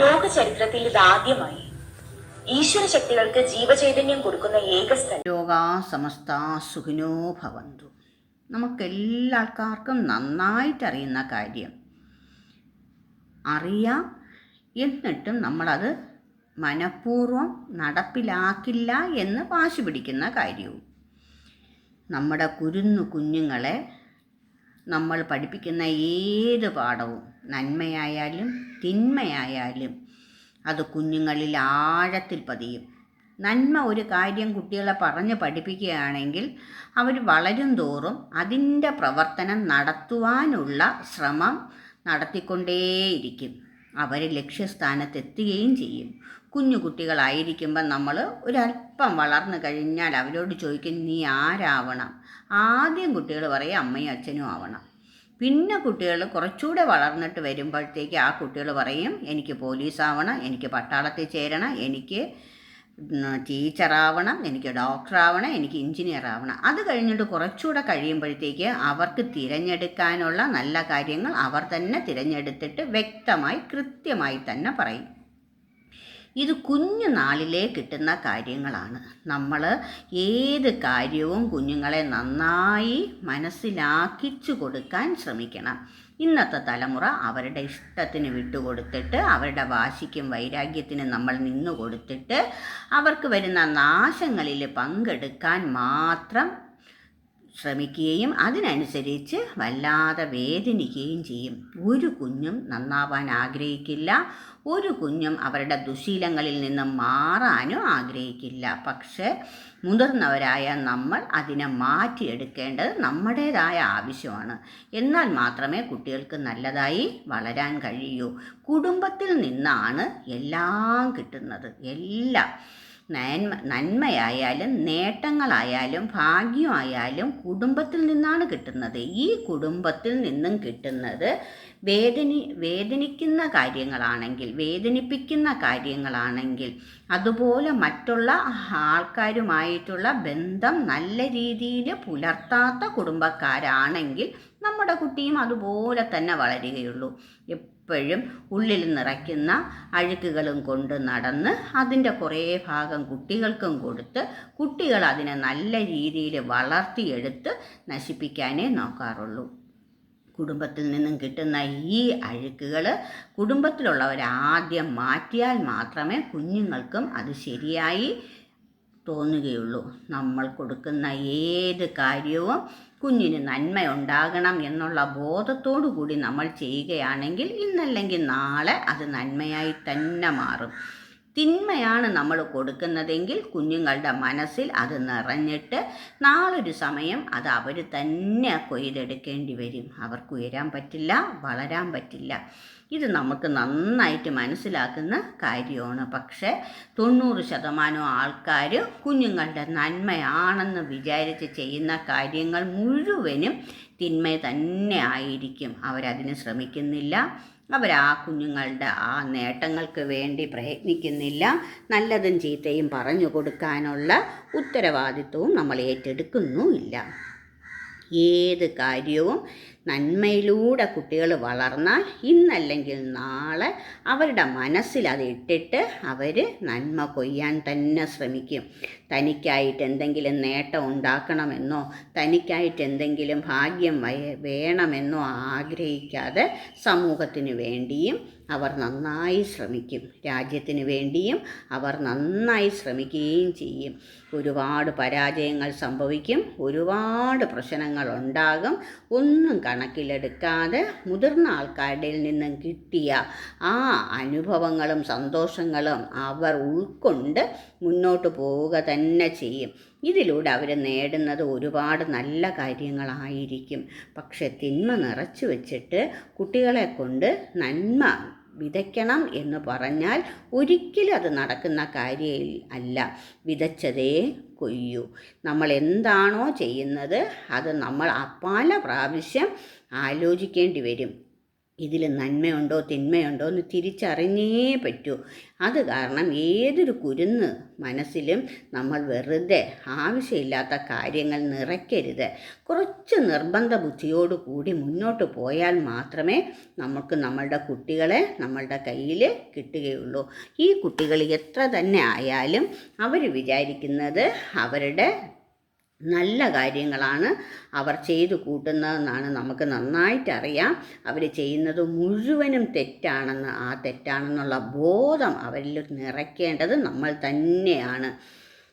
ലോക ചരിത്രത്തിൽ ഇതാദ്യമായി ഈശ്വര ശക്തികൾക്ക് ജീവചൈതന്യം കൊടുക്കുന്ന ഏക സ്ഥലം. ലോകാ സമസ്ത സുഖിനോ ഭവന്തു. നമുക്കെല്ലാ നന്നായിട്ട് നന്നായിട്ടറിയുന്ന കാര്യം. അറിയാം എന്നിട്ടും നമ്മളത് മനഃപൂർവം നടപ്പിലാക്കില്ല എന്ന് വാശി പിടിക്കുന്ന കാര്യവും. നമ്മുടെ കുരുന്നു കുഞ്ഞുങ്ങളെ നമ്മൾ പഠിപ്പിക്കുന്ന ഏത് പാഠവും നന്മയായാലും തിന്മയായാലും അത് കുഞ്ഞുങ്ങളിൽ ആഴത്തിൽ പതിയും. നന്മ ഒരു കാര്യം കുട്ടികളെ പറഞ്ഞ് പഠിപ്പിക്കുകയാണെങ്കിൽ അവർ വളരും തോറും അതിന്റെ പ്രവർത്തനം നടത്തുവാനുള്ള ശ്രമം നടത്തിക്കൊണ്ടേയിരിക്കും. അവർ ലക്ഷ്യസ്ഥാനത്തെത്തുകയും ചെയ്യും. കുഞ്ഞു കുട്ടികളായിരിക്കുമ്പം നമ്മൾ ഒരല്പം വളർന്നു കഴിഞ്ഞാൽ അവരോട് ചോദിക്കും നീ ആരാവണം? ആദ്യം കുട്ടികൾ പറയും അമ്മയും അച്ഛനും ആവണം. പിന്നെ കുട്ടികൾ കുറച്ചുകൂടെ വളർന്നിട്ട് വരുമ്പോഴത്തേക്ക് ആ കുട്ടികൾ പറയും എനിക്ക് പോലീസാവണം എനിക്ക് പട്ടാളത്തിൽ ചേരണം എനിക്ക് ടീച്ചറാവണം എനിക്ക് ഡോക്ടറാവണം എനിക്ക് എഞ്ചിനീയർ ആവണം അത് കഴിഞ്ഞിട്ട് കുറച്ചുകൂടെ കഴിയുമ്പോഴത്തേക്ക് അവർക്ക് തിരഞ്ഞെടുക്കാനുള്ള നല്ല കാര്യങ്ങൾ അവർ തന്നെ തിരഞ്ഞെടുത്തിട്ട് വ്യക്തമായി കൃത്യമായി തന്നെ പറയും. ഇത് കുഞ്ഞു നാളിലേ കിട്ടുന്ന കാര്യങ്ങളാണ്. നമ്മൾ ഏത് കാര്യവും കുഞ്ഞുങ്ങളെ നന്നായി മനസ്സിലാക്കിച്ചു കൊടുക്കാൻ ശ്രമിക്കണം. ഇന്നത്തെ തലമുറ അവരുടെ ഇഷ്ടത്തിന് വിട്ടുകൊടുത്തിട്ട് അവരുടെ വാശിക്കും വൈരാഗ്യത്തിനും നമ്മൾ നിന്നു കൊടുത്തിട്ട് അവർക്ക് വരുന്ന നാശങ്ങളിൽ പങ്കെടുക്കാൻ മാത്രം ശ്രമിക്കുകയും അതിനനുസരിച്ച് വല്ലാതെ വേദനിക്കുകയും ചെയ്യും. ഒരു കുഞ്ഞും നന്നാവാൻ ആഗ്രഹിക്കില്ല. ഒരു കുഞ്ഞും അവരുടെ ദുശീലങ്ങളിൽ നിന്ന് മാറാനും ആഗ്രഹിക്കില്ല. പക്ഷേ മുതിർന്നവരായ നമ്മൾ അതിനെ മാറ്റിയെടുക്കേണ്ടത് നമ്മുടേതായ ആവശ്യമാണ്. എന്നാൽ മാത്രമേ കുട്ടികൾക്ക് നല്ലതായി വളരാൻ കഴിയൂ. കുടുംബത്തിൽ നിന്നാണ് എല്ലാം കിട്ടുന്നത്. എല്ലാം. നന്മ നന്മയായാലും നേട്ടങ്ങളായാലും ഭാഗ്യമായാലും കുടുംബത്തിൽ നിന്നാണ് കിട്ടുന്നത്. ഈ കുടുംബത്തിൽ നിന്നും കിട്ടുന്നത് വേദനി വേദനിക്കുന്ന കാര്യങ്ങളാണെങ്കിൽ വേദനിപ്പിക്കുന്ന കാര്യങ്ങളാണെങ്കിൽ അതുപോലെ മറ്റുള്ള ആൾക്കാരുമായിട്ടുള്ള ബന്ധം നല്ല രീതിയിൽ പുലർത്താത്ത കുടുംബക്കാരാണെങ്കിൽ നമ്മുടെ കുട്ടിയും അതുപോലെ തന്നെ വളരുകയുള്ളൂ. എപ്പോഴും ഉള്ളിൽ നിറയ്ക്കുന്ന അഴുക്കുകളും കൊണ്ട് നടന്ന് അതിന്റെ കുറേ ഭാഗം കുട്ടികൾക്കും കൊടുത്ത് കുട്ടികൾ അതിനെ നല്ല രീതിയിൽ വളർത്തിയെടുത്ത് നശിപ്പിക്കാനേ നോക്കാറുള്ളൂ. കുടുംബത്തിൽ നിന്നും കിട്ടുന്ന ഈ അഴുക്കുകൾ കുടുംബത്തിലുള്ളവർ ആദ്യം മാറ്റിയാൽ മാത്രമേ കുഞ്ഞുങ്ങൾക്കും അത് ശരിയായി തോന്നുകയുള്ളൂ. നമ്മൾ കൊടുക്കുന്ന ഏത് കാര്യവും കുഞ്ഞിന് നന്മ ഉണ്ടാകണം എന്നുള്ള ബോധത്തോടു കൂടി നമ്മൾ ചെയ്യുകയാണെങ്കിൽ ഇന്നല്ലെങ്കിൽ നാളെ അത് നന്മയായി തന്നെ മാറും. തിന്മയാണ് നമ്മൾ കൊടുക്കുന്നതെങ്കിൽ കുഞ്ഞുങ്ങളുടെ മനസ്സിൽ അത് നിറഞ്ഞിട്ട് നാളൊരു സമയം അത് അവർ തന്നെ കൊയ്തെടുക്കേണ്ടി വരും. അവർക്ക് ഉയരാൻ പറ്റില്ല വളരാൻ പറ്റില്ല. ഇത് നമുക്ക് നന്നായിട്ട് മനസ്സിലാക്കുന്ന കാര്യമാണ്. പക്ഷേ തൊണ്ണൂറ് ശതമാനം ആൾക്കാർ കുഞ്ഞുങ്ങളുടെ നന്മയാണെന്ന് വിചാരിച്ച് ചെയ്യുന്ന കാര്യങ്ങൾ മുഴുവനും തിന്മ തന്നെ ആയിരിക്കും. അവരതിന് ശ്രമിക്കുന്നില്ല. അവർ ആ കുഞ്ഞുങ്ങളുടെ ആ നേട്ടങ്ങൾക്ക് വേണ്ടി പ്രയത്നിക്കുന്നില്ല. നല്ലതും ചീത്തയും പറഞ്ഞു കൊടുക്കാനുള്ള ഉത്തരവാദിത്വവും നമ്മൾ ഏറ്റെടുക്കുന്നുമില്ല. ഏത് കാര്യവും നന്മയിലൂടെ കുട്ടികൾ വളർന്നാൽ ഇന്നല്ലെങ്കിൽ നാളെ അവരുടെ മനസ്സിൽ അത് ഇട്ടിട്ട് അവർ നന്മ കൊയ്യാൻ തന്നെ ശ്രമിക്കും. തനിക്കായിട്ട് എന്തെങ്കിലും നേട്ടം ഉണ്ടാക്കണമെന്നോ തനിക്കായിട്ട് എന്തെങ്കിലും ഭാഗ്യം വേണമെന്നോ ആഗ്രഹിക്കാതെ സമൂഹത്തിന് വേണ്ടിയും അവർ നന്നായി ശ്രമിക്കും. രാജ്യത്തിന് വേണ്ടിയും അവർ നന്നായി ശ്രമിക്കുകയും ചെയ്യും. ഒരുപാട് പരാജയങ്ങൾ സംഭവിക്കും ഒരുപാട് പ്രശ്നങ്ങൾ ഉണ്ടാകും ഒന്നും കണക്കിലെടുക്കാതെ മുതിർന്ന ആൾക്കാരുടെ നിന്നും കിട്ടിയ ആ അനുഭവങ്ങളും സന്തോഷങ്ങളും അവർ ഉൾക്കൊണ്ട് മുന്നോട്ട് പോവുക തന്നെ ചെയ്യും. ഇതിലൂടെ അവർ നേടുന്നത് ഒരുപാട് നല്ല കാര്യങ്ങളായിരിക്കും. പക്ഷെ തിന്മ നിറച്ചു വെച്ചിട്ട് കുട്ടികളെ കൊണ്ട് നന്മ വിതയ്ക്കണം എന്ന് പറഞ്ഞാൽ ഒരിക്കലും അത് നടക്കുന്ന കാര്യം അല്ല. വിതച്ചതേ കൊയ്യൂ. നമ്മൾ എന്താണോ ചെയ്യുന്നത് അത് നമ്മൾ പല പ്രാവശ്യം ആലോചിക്കേണ്ടി വരും. ഇതിൽ നന്മയുണ്ടോ തിന്മയുണ്ടോ എന്ന് തിരിച്ചറിഞ്ഞേ പറ്റൂ. അത് കാരണം ഏതൊരു കുരുന്ന് മനസ്സിലും നമ്മൾ വെറുതെ ആവശ്യമില്ലാത്ത കാര്യങ്ങൾ നിറയ്ക്കരുത്. കുറച്ച് നിർബന്ധ ബുദ്ധിയോട് കൂടി മുന്നോട്ട് പോയാൽ മാത്രമേ നമുക്ക് നമ്മളുടെ കുട്ടികളെ നമ്മളുടെ കയ്യിൽ കിട്ടുകയുള്ളൂ. ഈ കുട്ടികൾ എത്ര തന്നെ ആയാലും അവർ വിചാരിക്കുന്നത് അവരുടെ നല്ല കാര്യങ്ങളാണ് അവർ ചെയ്തു കൂട്ടുന്നതെന്നാണ് നമുക്ക് നന്നായിട്ട് അറിയാം അവർ ചെയ്യുന്നത് മുഴുവനും തെറ്റാണെന്ന് ആ തെറ്റാണെന്നുള്ള ബോധം അവരിൽ നിറയ്ക്കേണ്ടത് നമ്മൾ തന്നെയാണ്.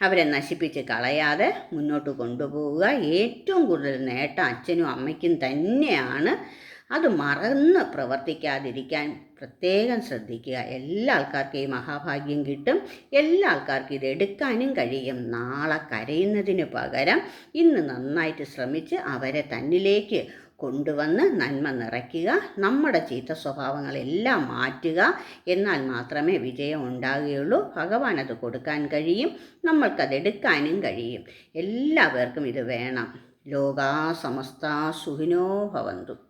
അവരെ നശിപ്പിച്ച് കളയാതെ മുന്നോട്ട് കൊണ്ടുപോവുക. ഏറ്റവും കൂടുതൽ നേട്ടം അച്ഛനും അമ്മയ്ക്കും തന്നെയാണ്. അത് മറന്ന് പ്രവർത്തിക്കാതിരിക്കാൻ പ്രത്യേകം ശ്രദ്ധിക്കുക. എല്ലാ ആൾക്കാർക്കും ഈ മഹാഭാഗ്യം കിട്ടും. എല്ലാ ആൾക്കാർക്കും ഇത് എടുക്കാനും കഴിയും. നാളെ കരയുന്നതിന് പകരം ഇന്ന് നന്നായിട്ട് ശ്രമിച്ച് അവരെ തന്നിലേക്ക് കൊണ്ടുവന്ന് നന്മ നിറയ്ക്കുക. നമ്മുടെ ചീത്ത സ്വഭാവങ്ങളെല്ലാം മാറ്റുക. എന്നാൽ മാത്രമേ വിജയം ഉണ്ടാകുകയുള്ളൂ. ഭഗവാൻ അത് കൊടുക്കാൻ കഴിയും. നമ്മൾക്കത് എടുക്കാനും കഴിയും. എല്ലാവർക്കും ഇത് വേണം. ലോകാ സമസ്ത സുഖിനോ ഭവന്തു.